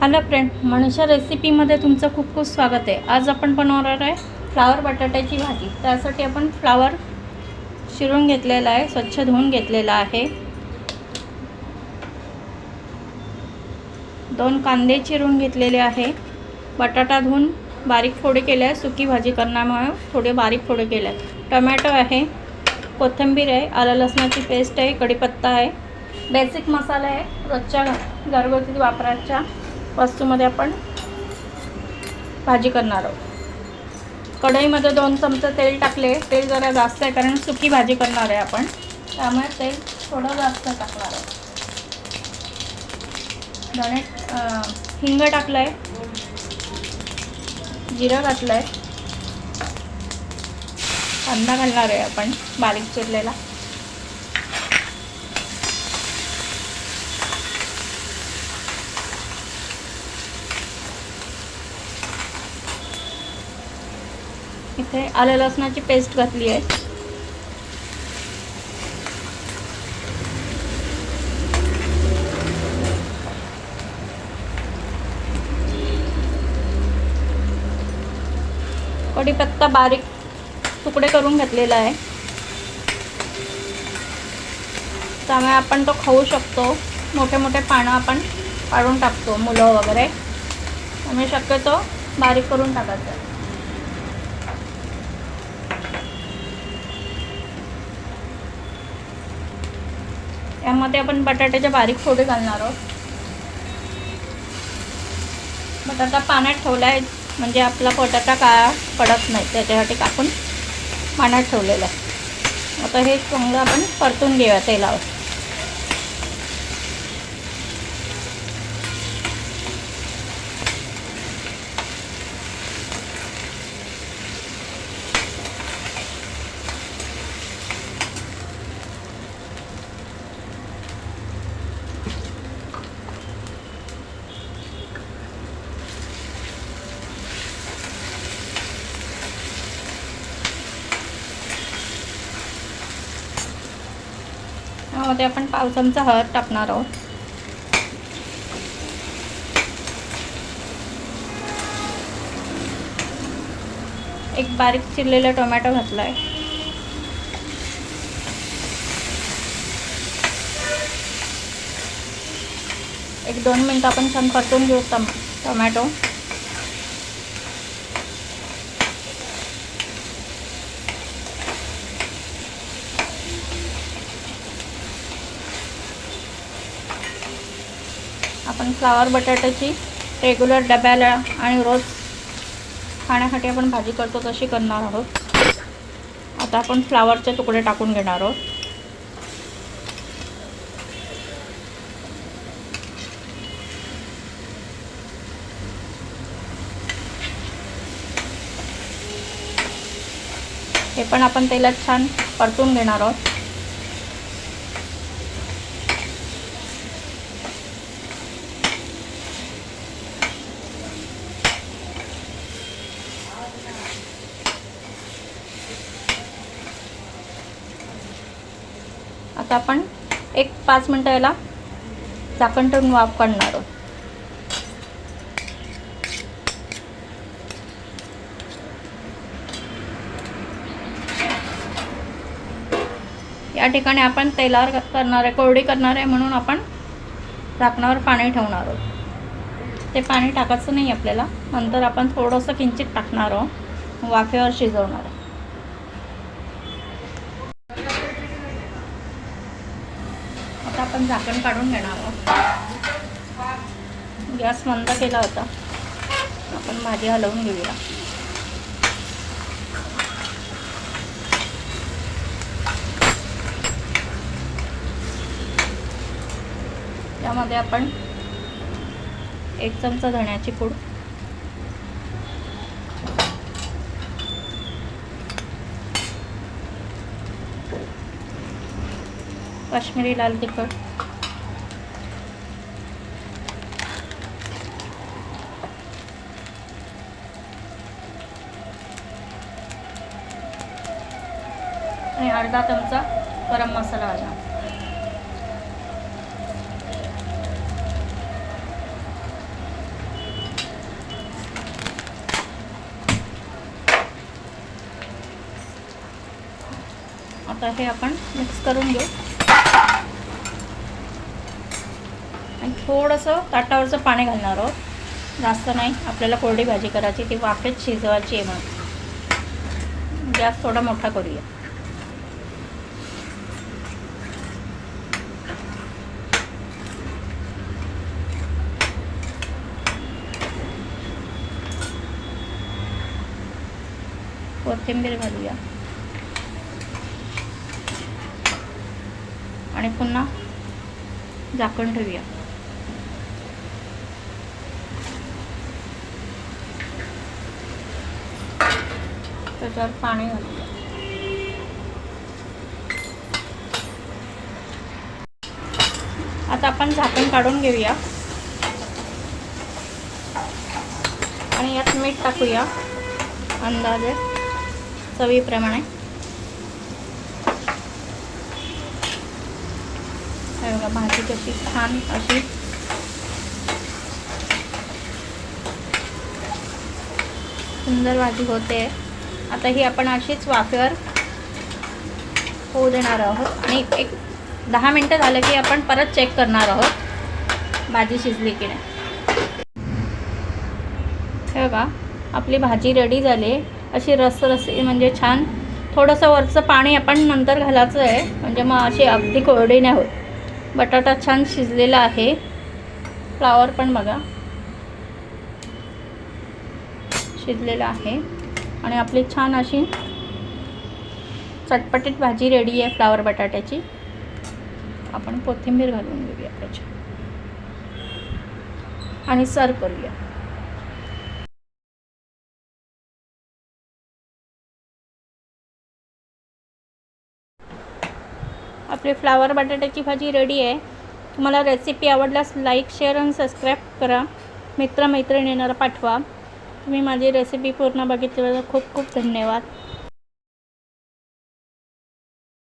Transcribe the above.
Hello friend Manisha रेसिपीमध्ये तुमचं खूप खूप स्वागत आहे. आज आपण बनवणार आहे फ्लावर बटाट्याची भाजी. त्यासाठी आपण फ्लावर शिरून घेतलेला आहे स्वच्छ धुवून घेतलेला आहे. दोन कांदे चिरून घेतलेले आहे. बटाटा धुवून बारीक फोडे केले आहे सुकी भाजी करण्यामुळे थोडे बारीक फोडे केले आहे टमॅटो आहे कोथिंबीर आहे आलं लसणाची पेस्ट आहे कढीपत्ता आहे. बेसिक मसाला आहे रोजच्या घरगुती वापराच्या वस्तूमध्ये आपण भाजी करणार आहोत. कढईमध्ये दोन चमचे तेल टाकले. तेल जरा जास्त आहे कारण सुकी भाजी करणार आहे आपण. त्यामुळे तेल थोडं जास्त टाकणार आहे धणे हिंग टाकलं आहे जिरं घातलं आहे कांदा घालणार आहे आपण बारीक चिरलेला. इथे आलं लसणाची पेस्ट घातली आहे. कढीपत्ता बारीक तुकडे करून घेतलेला आहे. त्यामुळे आपण तो खाऊ शकतो. मोठे मोठे पानं आपण काढून टाकतो मुलं वगैरे. त्यामुळे शक्यतो बारीक करून टाकायचं. यामध्ये आपण बटाट्याचे बारीक फोडे घालणार आहोत. बटाटा पाण्यात ठेवला आहे म्हणजे आपला बटाटा काळा पडत नाही त्याच्यासाठी कापून पाण्यात ठेवलेलं आहे. आता हे चांगलं आपण परतून घेऊया तेलावर. त्यामध्ये आपण पाव चमचा हळद टाकणार आहोत. एक बारीक चिरलेला टोमॅटो घातला आहे एक दोन मिनटं आपण छान परतून घेऊ टम टोमॅटो. आपण फ्लावर बटाट्याची रेग्युलर डब्याला आणि रोज खाण्यासाठी आपण भाजी करतो तशी करणार आहोत. आता आपण फ्लावरचे तुकडे टाकून घेणार आहोत. हे पण आपण तेलात छान परतून घेणार आहोत. आता आपण एक पाच मिनटं याला झाकण ठेवून वाफ काढणार आहोत. या ठिकाणी आपण तेलावर करणार आहे कोरडी करणार आहे म्हणून आपण झाकणावर पाणी ठेवणार आहोत. ते पाणी टाकायचं नाही आपल्याला नंतर आपण थोडंसं किंचित टाकणार आहोत. वाफेवर शिजवणार आहे आता आपण झाकण काढून घेणार आहोत. गॅस मंद केला होता. आपण भाजी हलवून घेऊया. त्यामध्ये आपण एक चमचा धण्याची पूड काश्मीरी लाल तिखट. आणि अर्धा चमचा गरम मसाला आला आता हे आपण मिक्स करून घेऊ. आणि थोडंसं ताटावरचं पाणी घालणार आहोत. जास्त नाही आपल्याला कोरडी भाजी करायची ती वाफेत शिजवायची आहे म्हणून. गॅस थोडा मोठा करूया. कोथिंबीर घालूया. आणि पुन्हा झाकण ठेवूया. त्याच्यावर पाणी घालतो आता आपण झाकण काढून घेऊया. आणि यात मीठ टाकूया अंदाजे चवीप्रमाणे. बघा भाजी कशी छान अशी. सुंदर भाजी होते. आता ही आपण अशीच वाफेवर होऊ देणार आहोत. आणि एक दहा मिनटं झालं की आपण परत चेक करणार आहोत. भाजी शिजली की नाही. हे बघा आपली भाजी रेडी झाली. अशी रसरसी म्हणजे छान थोडंसं वरचं पाणी आपण नंतर घालायचं आहे. म्हणजे मग अशी अगदी कोरडी नाही होत. बटाटा छान शिजलेला आहे. फ्लावर पण बघा. शिजलेला आहे. आणि आपली छान अशी चटपटीत भाजी रेडी आहे फ्लावर बटाट्याची. आपण कोथिंबीर घालून घेऊया त्याच्यात. आणि सर्व करूया. आपली फ्लावर बटाट्याची भाजी रेडी आहे. तुम्हाला रेसिपी आवडल्यास लाईक शेअर आणि सबस्क्राईब करा. मित्रमैत्रिणींना पाठवा. तुम्ही माझी रेसिपी पूर्ण बघितल्याबद्दल खूप खूप धन्यवाद.